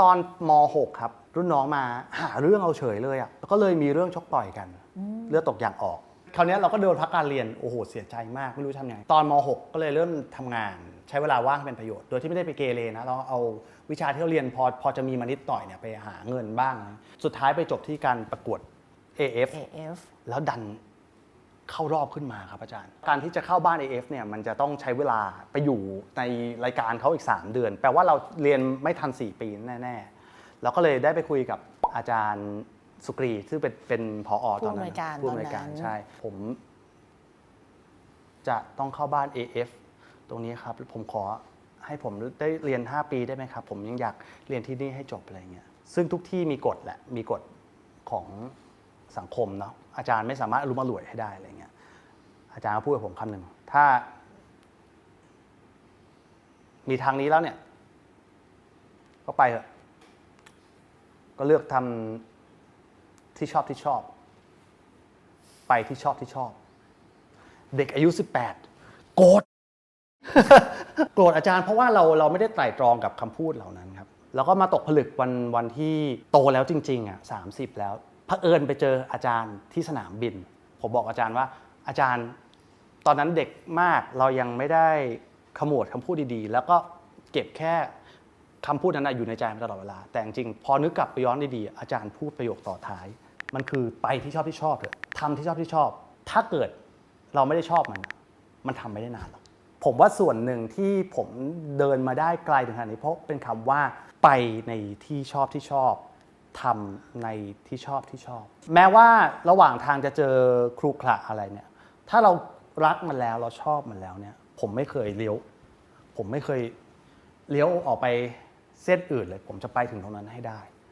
ตอนม .6 ครับ รุ่นน้องมาหาเรื่องเอาเฉยเลยอะ่ะแล้วก็เลยมีเรื่องชกต่อยกัน เลือดตกยางออก คราวเนี้ยเราก็โดนพักการเรียนโอ้โหเสียใจมากไม่รู้ทำยังไงตอนม .6 ก็เลยเริ่มทำงาน ใช้เวลาว่างให้เป็นประโยชน์ โดยที่ไม่ได้ไปเกเรนะเราเอาวิชาที่เราเรียนพอพอจะมีมานิดหน่อยเนี่ยไปหาเงินบ้างนะสุดท้ายไปจบที่การประกวด AF AF แล้วดัน เข้ารอบขึ้นมาครับอาจารย์ การที่จะเข้าบ้าน AF เนี่ยมันจะต้องใช้เวลาไปอยู่ในรายการเขาอีก 3 เดือน แปลว่าเราเรียนไม่ทัน 4 ปีแน่ๆแล้วก็เลยได้ไปคุยกับอาจารย์สุกรีซึ่งเป็นเป็นพออตอนนั้นผู้อำนวยการผู้อำนวยการตอนนั้นใช่ ผม จะต้องเข้าบ้าน AF ตรงนี้ครับ ผมขอให้ผมได้เรียน 5 ปีได้ไหมครับ ผมยังอยากเรียนที่นี่ให้จบอะไรเงี้ยซึ่งทุกที่มีกฎแหละมีกฎของ สังคมเนาะอาจารย์ไม่สามารถอรุมอร่วยให้ได้อะไรเงี้ยอาจารย์ก็พูดกับผมคำหนึ่งถ้า มีทางนี้แล้วเนี่ย ก็ไปเถอะก็เลือกทำที่ชอบที่ชอบ ไปที่ชอบที่ชอบ เด็กอายุ 18 โกรธโกรธอาจารย์เพราะว่าเราเราไม่ได้ไตร่ตรองกับคำพูดเหล่านั้นครับแล้วก็มาตกผลึกวันวันที่โตแล้วจริงๆอะสาแล้ว เผอิญไปเจออาจารย์ที่สนามบิน ผมบอกอาจารย์ว่าอาจารย์ตอนนั้นเด็กมากเรายังไม่ได้ขมวดคำพูดดีๆ แล้วก็เก็บแค่คำพูดนั้นอยู่ในใจมาตลอดเวลา แต่จริงๆพอนึกกลับไปย้อนดีๆอาจารย์พูดประโยคต่อท้าย มันคือไปที่ชอบที่ชอบเถอะทำที่ชอบที่ชอบ ถ้าเกิดเราไม่ได้ชอบมัน มันทำไม่ได้นานหรอกผมว่าส่วนหนึ่งที่ผมเดินมาได้ไกลถึงขนาดนี้เพราะเป็นคำว่าไปในที่ชอบที่ชอบ ทำในที่ชอบที่ชอบ แม้ว่าระหว่างทางจะเจอครูขระอะไรเนี่ย ถ้าเรารักมันแล้วเราชอบมันแล้วเนี่ย ผมไม่เคยเลี้ยว ผมไม่เคยเลี้ยวออกไปเส้นอื่นเลย ผมจะไปถึงตรงนั้นให้ได้